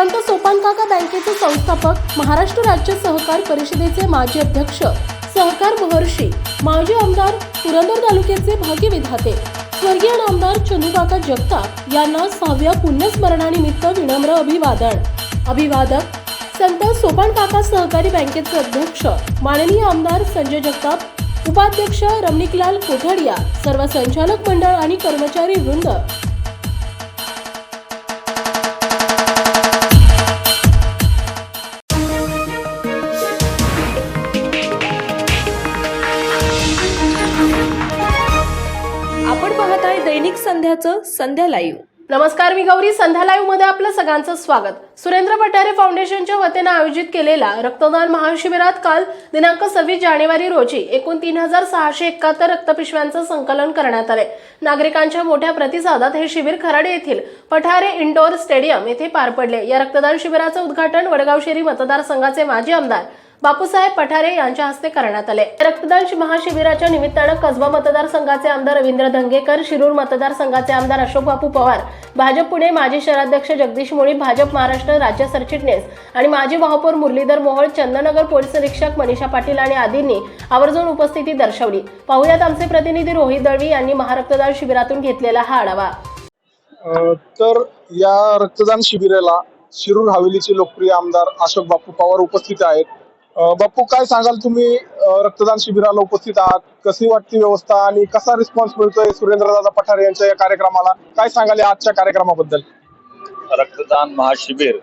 संत सोपानकाका बँकेचे संस्थापक महाराष्ट्र राज्य सहकार परिषदेचे माजी अध्यक्ष सहकार महर्षी माजी आमदार पुरंदर तालुक्याचे भाग्यविधाते स्वर्गीय नामदार चंदूकाका जगताप यांना सहाव्या पुण्यस्मरणानिमित्त विनम्र अभिवादन. अभिवादक संत सोपान काका सहकारी बँकेचे अध्यक्ष माननीय आमदार संजय जगताप उपाध्यक्ष रमणिकलाल कोठाडिया सर्व संचालक मंडळ आणि कर्मचारी वृंद दैनिक संध्याचं संध्या लाईव्ह. नमस्कार मी गौरी. संध्या लाईव्हमध्ये आपलं सगळ्यांचं स्वागत. सुरेंद्र पठारे फाउंडेशनच्या वतीनं आयोजित केलेल्या रक्तदान महाशिबिरात काल दिनांक सव्वीस जानेवारी रोजी एकूण तीन हजार सहाशे एकाहत्तर रक्तपिशव्यांचं संकलन करण्यात आले. नागरिकांच्या मोठ्या प्रतिसादात हे शिबिर खराडे येथील पठारे इंडोर स्टेडियम येथे पार पडले. या रक्तदान शिबिराचं उद्घाटन वडगाव शेरी मतदारसंघाचे माजी आमदार बापूसाहेब पठारे यांच्या हस्ते करण्यात आले. रक्तदान महाशिबिराच्या निमित्तानं कसबा मतदारसंघाचे आमदार रवींद्र धंगेकर शिरूर मतदारसंघाचे आमदार अशोक बापू पवार भाजप पुणे माजी शहराध्यक्ष जगदीश मुळी भाजप महाराष्ट्र राज्य सरचिटणीस आणि माजी महापौर मुरलीधर मोहोळ चंदनगर पोलीस निरीक्षक मनीषा पाटील आणि आदींनी आवर्जून उपस्थिती दर्शवली. पाहुयात आमचे प्रतिनिधी रोहित दळवी यांनी महारक्तदान शिबिरातून घेतलेला हा आढावा. तर या रक्तदान शिबिराला शिरूर हवेलीचे लोकप्रिय आमदार अशोक बापू पवार उपस्थित आहेत. बापू काय सांगाल तुम्ही? रक्तदान शिबिराला उपस्थित आहात. कशी वाटते व्यवस्था आणि कसा रिस्पॉन्स मिळतोय सुरेंद्रदादा पठारे यांच्या या कार्यक्रमाला? काय सांगाल आजच्या कार्यक्रमाबद्दल? रक्तदान महाशिबिर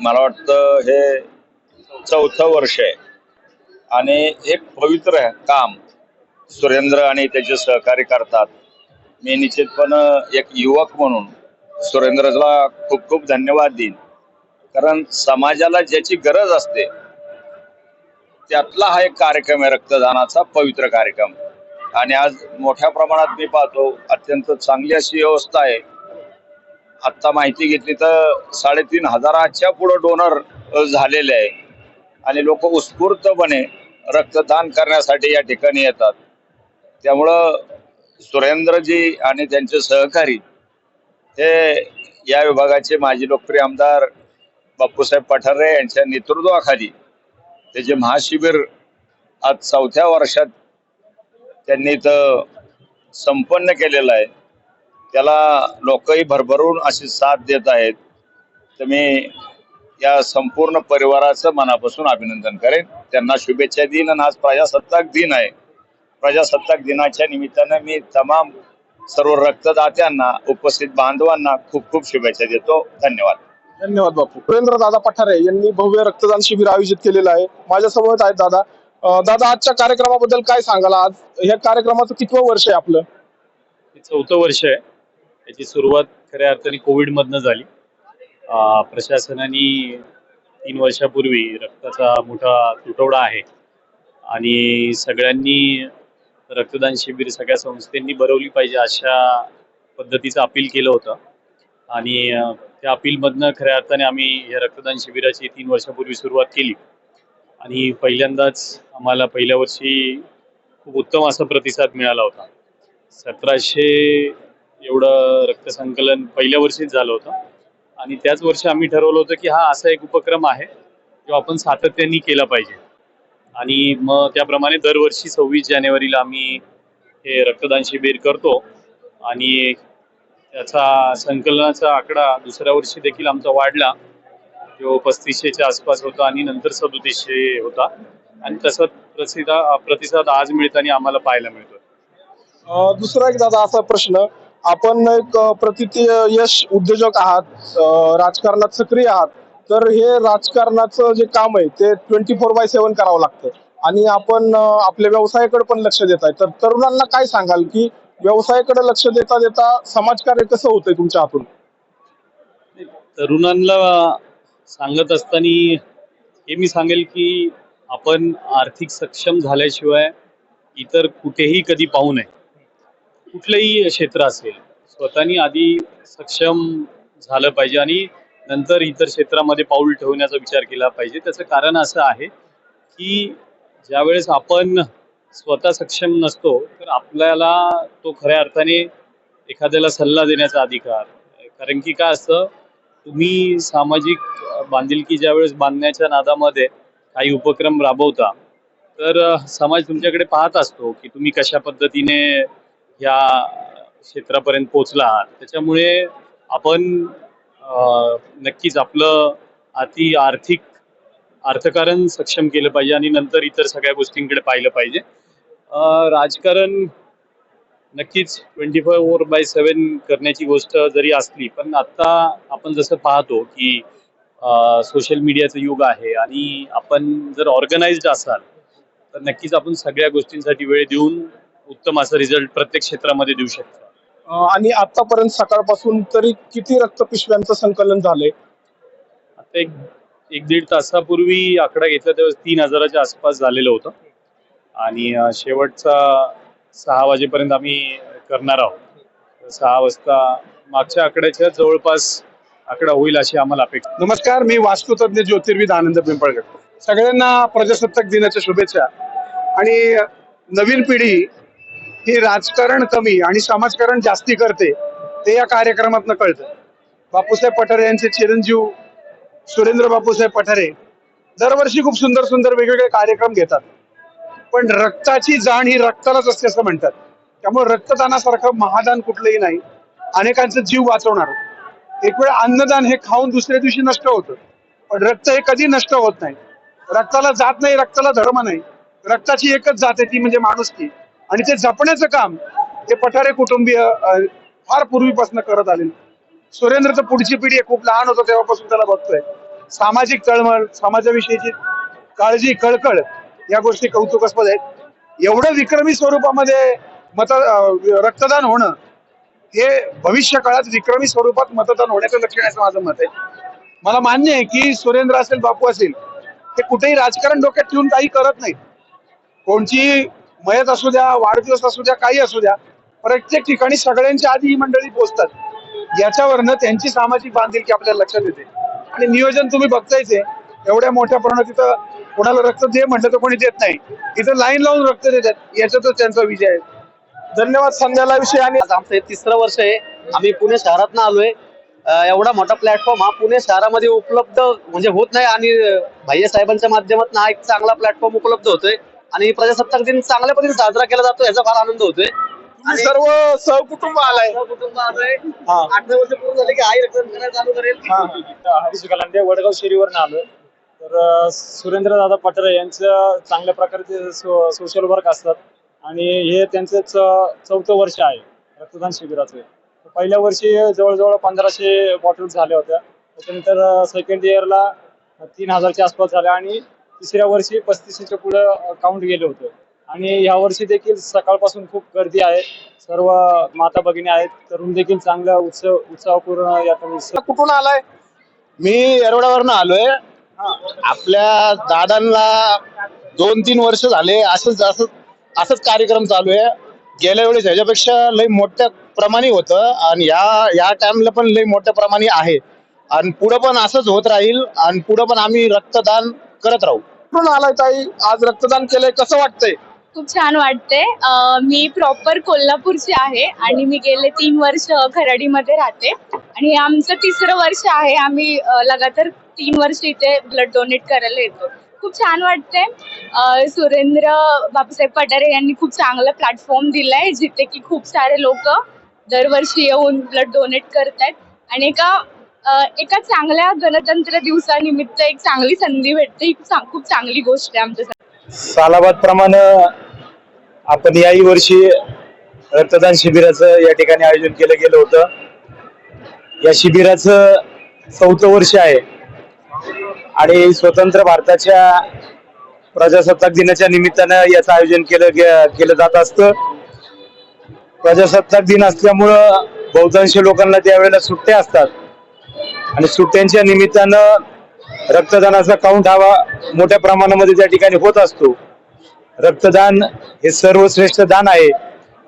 मला वाटतं हे चौथं वर्ष आहे. आणि एक पवित्र काम सुरेंद्र आणि त्याचे सहकार्य करतात. मी निश्चितपणे एक युवक म्हणून सुरेंद्रला खूप खूप धन्यवाद देईन. कारण समाजाला ज्याची गरज असते त्यातला हा एक कार्यक्रम आहे रक्तदानाचा पवित्र कार्यक्रम. आणि आज मोठ्या प्रमाणात मी पाहतो अत्यंत चांगली अशी व्यवस्था आहे. आत्ता माहिती घेतली तर साडेतीन हजाराच्या पुढं डोनर झालेले आहे. आणि लोक उत्स्फूर्तपणे रक्तदान करण्यासाठी या ठिकाणी येतात. त्यामुळं सुरेंद्रजी आणि त्यांचे सहकारी हे या विभागाचे माजी लोकप्रिय आमदार बापूसाहेब पठारे यांच्या नेतृत्वाखाली त्याचे महाशिबिर आज चौथ्या वर्षात त्यांनी इथं संपन्न केलेलं आहे. त्याला लोकही भरभरून अशी साथ देत आहेत. तर मी या संपूर्ण परिवाराचं मनापासून अभिनंदन करेन. त्यांना शुभेच्छा देईन आणि आज प्रजासत्ताक दिन आहे. प्रजासत्ताक दिनाच्या निमित्तानं मी तमाम सर्व रक्तदात्यांना उपस्थित बांधवांना खूप खूप शुभेच्छा देतो. धन्यवाद. धन्यवाद बापू. सुरेंद्र दादा पठारे यांनी भव्य रक्तदान शिबिर आयोजित केलेलं आहे. माझ्यासमोर आहेत दादा. अ, दादा आजच्या कार्यक्रमाबद्दल काय सांगाल? आज ह्या कार्यक्रमाचं कितवं वर्ष आहे आपलं? हे चौथं वर्ष आहे. याची सुरुवात खऱ्या अर्थाने कोविडमधनं झाली. अं, प्रशासनाने तीन वर्षापूर्वी रक्ताचा मोठा तुटवडा आहे. आणि सगळ्यांनी रक्तदान शिबिर सगळ्या संस्थांनी भरवली पाहिजे अशा पद्धतीचं अपील केलं होतं. आणि अं, त्या अपीलमधनं खऱ्या अर्थाने आम्ही या रक्तदान शिबिराची तीन वर्षापूर्वी सुरुवात केली. आणि पहिल्यांदाच आम्हाला पहिल्या वर्षी खूप उत्तम असा प्रतिसाद मिळाला होता. सतराशे एवढं रक्तसंकलन पहिल्या वर्षीच झालं होतं. आणि त्याच वर्षी आम्ही ठरवलं होतं की हा असा एक उपक्रम आहे जो आपण सातत्याने केला पाहिजे. आणि मग त्याप्रमाणे दरवर्षी सव्वीस जानेवारीला आम्ही हे रक्तदान शिबिर करतो. आणि त्याचा संकलनाचा आकडा दुसऱ्या वर्षी देखील आमचा वाढला. तो पस्तीसशेच्या आसपास होता आणि नंतर सदोतीसशे होता. आणि तसं प्रसिदा प्रतिसाद आज मिळताना आम्हाला पाहायला मिळतो दुसरा एक दादा असा प्रश्न. आपण एक अ, प्रतितीय यश उद्योजक आहात राजकारणात सक्रिय आहात. तर हे राजकारणाचं जे काम आहे ते ट्वेंटी फोर बाय सेव्हन करावं लागतं. आणि आपण आपल्या व्यवसायाकडे पण लक्ष देत आहे. तर तरुणांना काय सांगाल की व्यवसायाकडे लक्ष देता देता समाजकार्य कसं होतंय तुमच्या हातून? तरुणांना सांगत असताना हे मी सांगेल की आपण आर्थिक सक्षम झाल्याशिवाय इतर कुठेही कधी पाहू नये. कुठलंही क्षेत्र असेल स्वतःनी आधी सक्षम झालं पाहिजे आणि नंतर इतर क्षेत्रामध्ये पाऊल ठेवण्याचा विचार केला पाहिजे. त्याचं कारण असं आहे की ज्यावेळेस आपण स्वतः सक्षम नसतो तर आपल्याला तो खऱ्या अर्थाने एखाद्याला सल्ला देण्याचा अधिकार. कारण की काय असतं तुम्ही सामाजिक बांधिलकी ज्यावेळेस बांधण्याच्या नादामध्ये काही उपक्रम राबवता तर समाज तुमच्याकडे पाहत असतो की तुम्ही कशा पद्धतीने या क्षेत्रापर्यंत पोहोचला आहात. त्याच्यामुळे आपण नक्कीच आपलं अति आर्थिक अर्थकारण सक्षम केलं पाहिजे आणि नंतर इतर सगळ्या गोष्टींकडे पाहिलं पाहिजे. राजकारण नक्कीच ट्वेंटी फोर बाय सेवन करण्याची गोष्ट जरी असली पण आता आपण जसं पाहतो की सोशल मीडियाचं युग आहे आणि आपण जर ऑर्गनाइज्ड असाल तर नक्कीच आपण सगळ्या गोष्टींसाठी वेळ देऊन उत्तम असा रिझल्ट प्रत्येक क्षेत्रामध्ये देऊ शकतो. आणि आतापर्यंत सकाळपासून तरी किती रक्तपिशव्यांचं संकलन झालंय? आता एक एक दीड तासापूर्वी आकडा घेतला तेव्हा तीन हजाराच्या आसपास झालेलं होतं. आणि शेवटचा सहा वाजेपर्यंत आम्ही करणार आहोत. सहा वाजता मागच्या आकड्याच्या जवळपास आकडा होईल अशी आम्हाला अपेक्षा. नमस्कार मी वास्तुतज्ञ ज्योतिर्विद आनंद पिंपळकर सगळ्यांना प्रजासत्ताक दिनाच्या शुभेच्छा. आणि नवीन पिढी ही राजकारण कमी आणि समाजकारण जास्ती करते ते या कार्यक्रमातनं कळतं. बापूसाहेब पठारे यांचे चिरंजीव सुरेंद्र बापूसाहेब पठारे दरवर्षी खूप सुंदर सुंदर वेगवेगळे कार्यक्रम घेतात. पण रक्ताची जाण ही रक्तालाच असते असं म्हणतात. त्यामुळे रक्तदानासारखं महादान कुठलंही नाही. अनेकांचा जीव वाचवणार. एक वेळ अन्नदान हे खाऊन दुसऱ्या दिवशी नष्ट होतं. पण रक्त हे कधी नष्ट होत नाही. रक्ताला जात नाही रक्ताला धर्म नाही. रक्ताची एकच जात आहे ती म्हणजे माणुसकी. आणि ते जपण्याचं काम हे पठारे कुटुंबीय फार पूर्वीपासून करत आले सुरेंद्र तर पुढची पिढी आहे, खूप लहान होतं तेव्हापासून त्याला बघतोय. सामाजिक तळमळ समाजाविषयीची काळजी कळकळ या गोष्टी कौतुकास्पद आहेत. एवढं विक्रमी स्वरूपामध्ये मत रक्तदान होणं हे भविष्य काळात विक्रमी स्वरूपात मतदान होण्याचं लक्षण आहे असं माझं मत आहे. मला मान्य आहे की सुरेंद्र असेल बापू असेल ते कुठेही राजकारण डोक्यात ठेवून काही करत नाहीत. कोणची मयत असू द्या वाढदिवस असू द्या काही असू द्या प्रत्येक ठिकाणी सगळ्यांच्या आधी ही मंडळी पोहोचतात याच्यावरनं त्यांची सामाजिक बांधिलकी आपल्याला लक्षात येते. आणि नियोजन तुम्ही बघतायचे एवढ्या मोठ्या प्रमाणात तिथं कोणाला रक्त दे म्हटलं तर कोणी देत नाही. इथं लाईन लावून रक्त देतात. याच्यातच त्यांचा विजय आहे. धन्यवाद संध्याला विषय. आणि आज आमचं हे तिसरं वर्ष आहे. आम्ही पुणे शहरात आलोय. एवढा मोठा प्लॅटफॉर्म हा पुणे शहरामध्ये उपलब्ध म्हणजे होत नाही आणि भैया साहेबांच्या माध्यमातून हा एक चांगला प्लॅटफॉर्म उपलब्ध होतोय. आणि प्रजासत्ताक दिन चांगल्या पद्धतीने साजरा केला जातो याचा फार आनंद होतोय. तुम्ही सर्व सहकुटुंब आलाय. कुटुंब आलोय. अठरा वर्ष पूर्ण झाले की आई रक्तदान करायला चालू करेल. वडगाव शेरीवरून आलोय. तर सुरेंद्रदादा पटरे यांचं चांगल्या प्रकारचे सो, सोशल वर्क असतात. आणि हे त्यांचं च- चौथं वर्ष आहे रक्तदान शिबिराचं. तर पहिल्या वर्षी जवळजवळ पंधराशे बॉटल्स झाल्या होत्या. त्याच्यानंतर सेकंड इयरला तीन हजारच्या आसपास झाल्या आणि तिसऱ्या वर्षी पस्तीसशेच्या पुढं काउंट गेले होते. आणि ह्या वर्षी देखील सकाळपासून खूप गर्दी आहे. सर्व माता भगिनी आहेत. तरुण देखील चांगलं उत्सव उत्साहपूर्ण यात कुठून आलाय? मी येरवड्यावरनं आलोय. आपल्या दादांना दोन तीन वर्ष झाले असंच असं असंच कार्यक्रम चालू आहे. गेल्या वेळेस ह्याच्यापेक्षा लय मोठ्या प्रमाणे होतं आणि या या टाइमला पण लय मोठ्या प्रमाणे आहे. आणि पुढं पण असंच होत राहील आणि पुढं पण आम्ही रक्तदान करत राहू. कुठून आलाय ताई? आज रक्तदान केलंय कसं वाटतंय? खूप छान वाटते अं, मी प्रॉपर कोल्हापूरची आहे आणि मी गेले तीन वर्ष खराडीमध्ये राहते. आणि हे आमचं तिसरं वर्ष आहे. आम्ही अं, लगातार तीन वर्ष इथे ब्लड डोनेट करायला येतो. खूप छान वाटते सुरेंद्र बापूसाहेब पठारे यांनी खूप चांगला प्लॅटफॉर्म दिलाय जिथे की खूप सारे लोक दरवर्षी येऊन ब्लड डोनेट करतायत. आणि एका एका चांगल्या गणतंत्र दिवसानिमित्त एक चांगली संधी भेटते. ही खूप खूप चांगली गोष्ट आहे आमच्यासाठी सालाबाद प्रमाणे आपण याही वर्षी रक्तदान शिबिराचं या ठिकाणी आयोजन केलं गेलं होतं. या शिबिराचं चौथं वर्ष आहे. आणि स्वतंत्र भारताच्या प्रजासत्ताक दिनाच्या निमित्तानं याचं आयोजन केलं गे- केलं जात असतं. प्रजासत्ताक दिन असल्यामुळं बहुतांश लोकांना त्यावेळेला सुट्ट्या असतात. आणि सुट्ट्यांच्या निमित्तानं रक्तदानाचा काउंट हा मोठ्या प्रमाणामध्ये त्या ठिकाणी होत असतो. रक्तदान हे सर्वश्रेष्ठ दान आहे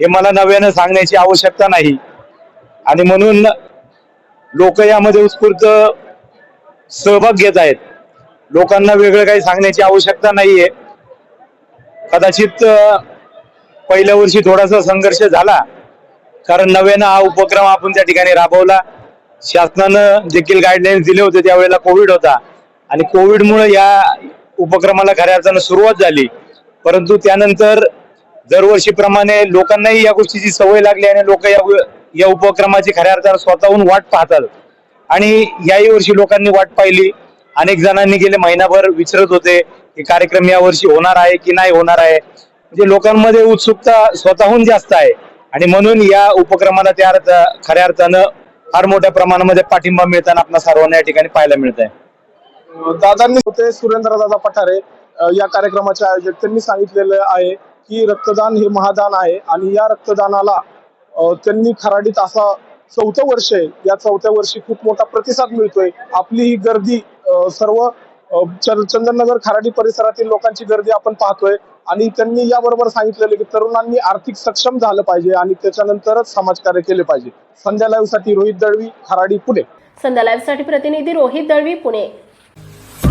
हे मला नव्यानं सांगण्याची आवश्यकता नाही. आणि म्हणून लोक यामध्ये उत्स्फूर्त सहभाग घेत आहेत. लोकांना वेगळं काही सांगण्याची आवश्यकता नाहीये. कदाचित पहिल्या वर्षी थोडासा संघर्ष झाला. कारण नव्यानं हा उपक्रम आपण त्या ठिकाणी राबवला. शासनानं देखील गाईडलाईन्स दिले होते त्यावेळेला कोविड होता. आणि कोविडमुळे या उपक्रमाला खऱ्या अर्थानं सुरुवात झाली. परंतु त्यानंतर दरवर्षीप्रमाणे लोकांनाही या गोष्टीची सवय लागली आणि लोक या या उपक्रमाची खऱ्या अर्थानं स्वतःहून वाट पाहतात. आणि याही वर्षी लोकांनी वाट पाहिली. अनेक जणांनी गेले महिनाभर विचारत होते की कार्यक्रम या वर्षी होणार आहे की नाही होणार आहे. म्हणजे लोकांमध्ये उत्सुकता स्वतःहून जास्त आहे. आणि म्हणून या उपक्रमाला त्या अर्थ खऱ्या अर्थानं फार मोठ्या प्रमाणामध्ये पाठिंबा मिळताना आपल्या सर्वांना या ठिकाणी पाहायला मिळत आहे दादांनी होते सुरेंद्र दादा पठारे या कार्यक्रमाचे आयोजक. त्यांनी सांगितलेलं आहे की रक्तदान हे महादान आहे आणि या रक्तदानाला त्यांनी खराडीत असा चौथं वर्ष आहे. या चौथ्या वर्षी खूप मोठा प्रतिसाद मिळतोय. आपली ही गर्दी सर्व चंद- चंदननगर खराडी परिसरातील लोकांची गर्दी आपण पाहतोय. आणि त्यांनी याबरोबर सांगितलेलं की तरुणांनी आर्थिक सक्षम झालं पाहिजे आणि त्याच्यानंतरच समाजकार्य केले पाहिजे. संध्या लाईव्हसाठी रोहित दळवी खराडी पुणे. संध्या लाईव्हसाठी प्रतिनिधी रोहित दळवी पुणे.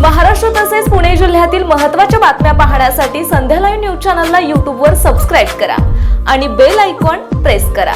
महाराष्ट्र तसेच पुणे जिल्ह्यातील महत्त्वाच्या बातम्या पाहण्यासाठी संध्या लाईव्ह न्यूज चॅनलला यूट्यूबवर सबस्क्राईब करा आणि बेल आयकॉन प्रेस करा.